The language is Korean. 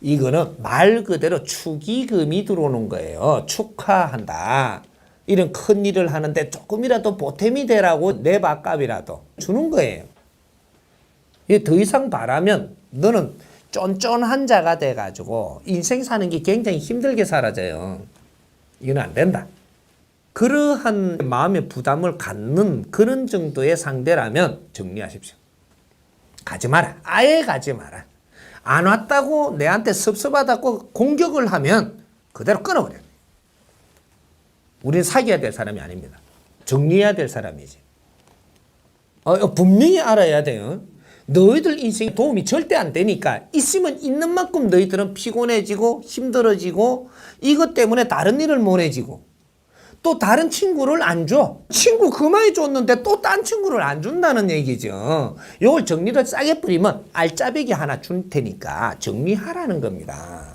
이거는 말 그대로 축의금이 들어오는 거예요. 축하한다. 이런 큰 일을 하는데 조금이라도 보탬이 되라고 내 밥값이라도 주는 거예요. 더 이상 바라면 너는 쫀쫀한 자가 돼가지고 인생 사는 게 굉장히 힘들게 사라져요. 이건 안 된다. 그러한 마음의 부담을 갖는 그런 정도의 상대라면 정리하십시오. 가지 마라. 아예 가지 마라. 안 왔다고 내한테 섭섭하다고 공격을 하면 그대로 끊어버려. 우리는 사귀어야 될 사람이 아닙니다. 정리해야 될 사람이지. 어, 분명히 알아야 돼요. 너희들 인생에 도움이 절대 안 되니까 있으면 있는 만큼 너희들은 피곤해지고 힘들어지고 이것 때문에 다른 일을 못 해지고 또 다른 친구를 안 줘. 친구 그만이 줬는데 또 딴 친구를 안 준다는 얘기죠. 요걸 정리를 싸게 뿌리면 알짜배기 하나 줄 테니까 정리하라는 겁니다.